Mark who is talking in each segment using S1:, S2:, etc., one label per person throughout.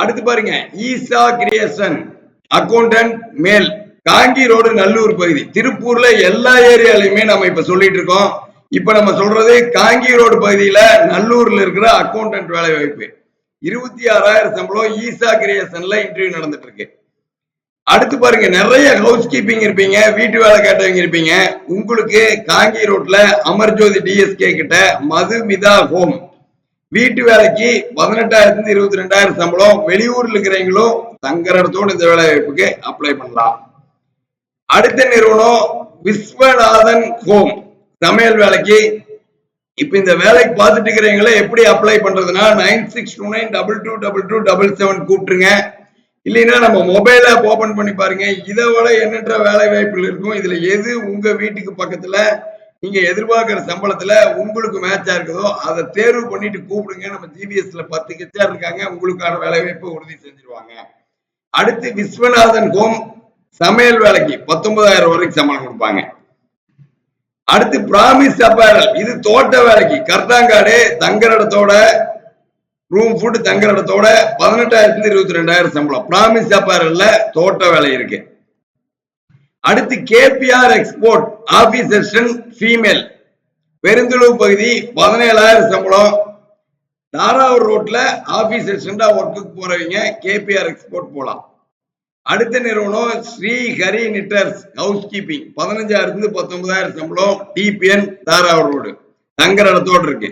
S1: அடுத்து பாருங்க ஈசா creation accountant மேல் காங்கி ரோடு நல்லூர் பகுதி. திருப்பூர்ல எல்லா ஏரியாலையுமே நம்ம இப்ப சொல்லிட்டு இருக்கோம். இப்ப நம்ம சொல்றது காங்கி ரோடு பகுதியில நல்லூர்ல இருக்கிற அக்கௌண்டன்ட் வேலை வாய்ப்பு. இருபத்தி ஆறாயிரம் சம்பளம் ஈசா கிரியேஷன்ல இன்டர்வியூ நடந்துட்டு இருக்கு. அடுத்து பாருங்க நிறைய ஹவுஸ் கீப்பிங் இருப்பீங்க வீட்டு வேலை கேட்டவங்க இருப்பீங்க. உங்களுக்கு காங்கி ரோட்ல அமர்ஜோதி டிஎஸ்கே கிட்ட மதுமிதா ஹோம் வீட்டு வேலைக்கு பதினெட்டாயிரத்துல இருபத்தி ரெண்டாயிரம் சம்பளம். வெளியூர்ல இருக்கிறவங்களும் தங்குற இடத்தோட இந்த வேலை வாய்ப்புக்கு அப்ளை பண்ணலாம். அடுத்த நிறுவனம் விஸ்வநாதன் ஹோம் சமையல் வேலைக்கு. இப்ப இந்த வேலைக்கு பார்த்துட்டு இருக்கிறவங்கள எப்படி அப்ளை பண்றதுன்னா nine six two nine double two double two double seven கூப்பிட்டுருங்க. இல்லைன்னா நம்ம மொபைல் ஆப் ஓபன் பண்ணி பாருங்க. இதை விட எண்ணற்ற வேலை வாய்ப்புகள் இருக்கும்? இதுல எது உங்க வீட்டுக்கு பக்கத்துல நீங்க எதிர்பார்க்கிற சம்பளத்துல உங்களுக்கு மேட்சா இருக்குதோ அதை தேர்வு பண்ணிட்டு கூப்பிடுங்க. நம்ம ஜிபிஎஸ்ல பத்து கெச்சார் இருக்காங்க. உங்களுக்கான வேலை வாய்ப்பை உறுதி செஞ்சிருவாங்க. அடுத்து விஸ்வநாதன் ஹோம் சமையல் வேலைக்கு பத்தொன்பதாயிரம் வரைக்கும் சம்பளம் கொடுப்பாங்க. அடுத்து பிராமிஸ் அப்பேரல் இது தோட்ட வேலைக்கு. கர்த்தாங்காடு தங்குற இடத்தோட ரூம் ஃபுட் தங்குற இடத்தோட பதினெட்டாயிரத்துல இருபத்தி ரெண்டாயிரம் சம்பளம். பிராமிஸ் அப்பேரல்ல தோட்ட வேலை இருக்கு. அடுத்து கேபிஆர் எக்ஸ்போர்ட் ஆபீஸ் ஃபீமேல். பெருந்துளவு பகுதி பதினேழாயிரம் சம்பளம். தாராவூர் ரோட்ல ஆபீஸ் அசிஸ்டண்டா ஒர்க்குக்கு போறவங்க கேபிஆர் எக்ஸ்போர்ட் போலாம். அடுத்த நிறுவனம் Sri Hari knitters house keeping பதினஞ்சாயிரத்துல இருந்து பத்தொன்பதாயிரம் சம்பளம் டிபிஎன் தாராவூர் ரோடு. தங்குற இடத்தோடு இருக்கு.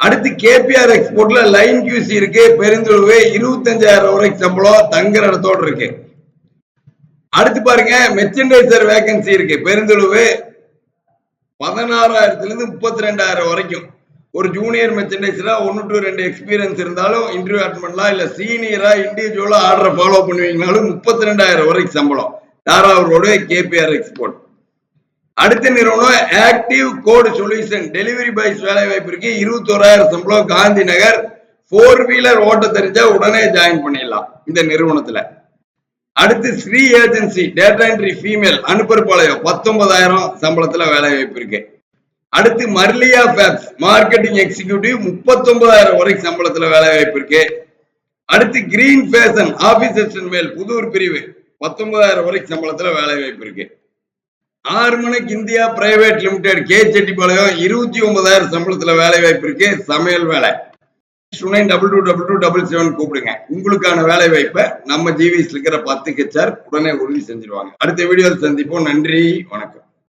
S1: அடுத்து கேபிஆர் எக்ஸ்போர்ட்ல லைன் கியூசி இருக்கு. பெருந்துளவு இருபத்தஞ்சாயிரம் வரைக்கும் சம்பளம் தங்குற இடத்தோடு இருக்கு. அடுத்து பாருங்க மெர்ச்சன்டைசர் வேகன்சி இருக்கு. பெருந்துளவு பதினாறாயிரத்துல இருந்து முப்பத்தி ரெண்டாயிரம் வரைக்கும். ஒரு ஜூனியர் மெர்ச்சன்டைசரா ஒன்னு டு ரெண்டு எக்ஸ்பீரியன்ஸ் இருந்தாலும் இன்டர்வியூ அட்டன் பண்ணலாம். இல்ல சீனியரா இண்டிவிஜுவலா ஆர்டர் ஃபாலோ பண்ணுவீங்கனாலும் முப்பத்தி ரெண்டாயிரம் வரைக்கும் சம்பளம். தாராவூரோட கேபிஆர் எக்ஸ்போர்ட் அடுத்த நிறுவனம் active code solution delivery boys வேலை வாய்ப்பு இருக்கு. இருபத்தோராயிரம் சம்பளம். காந்தி நகர் ஃபோர் வீலர் ஓட்ட தெரிஞ்சா உடனே ஜாயின் பண்ணிடலாம். இந்த நிறுவனத்துல. அடுத்து Sri agency data entry female Anupparpalayam பத்தொன்பதாயிரம் சம்பளத்துல வேலை வாய்ப்பு இருக்கு. அடுத்து மர்லியா ஃபேப்ஸ் மார்க்கெட்டிங் எக்ஸிகியூட்டிவ் முப்பத்தொன்பதாயிரம் வரைக்கும் சம்பளத்துல வேலை வாய்ப்பு இருக்கு. அடுத்து கிரீன் ஃபேஷன் ஆபீஸ் அசிஸ்டன்ட் மேல் புதூர் பிரிவு பத்தொன்பதாயிரம் வரைக்கும் சம்பளத்துல வேலை வாய்ப்பு இருக்கு. ஆறு India private limited K Chettipalayam இருபத்தி ஒன்பதாயிரம் சம்பளத்துல வேலை வாய்ப்பு இருக்கு சமையல் வேலை. Nine double two double two double seven கூப்பிடுங்க. உங்களுக்கான வேலை வாய்ப்பை நம்ம ஜிவிஸ் இருக்கிற பத்து ஹெச்ஆர் உடனே உறுதி செஞ்சிருவாங்க. அடுத்த வீடியோவில் சந்திப்போம். நன்றி. வணக்கம்.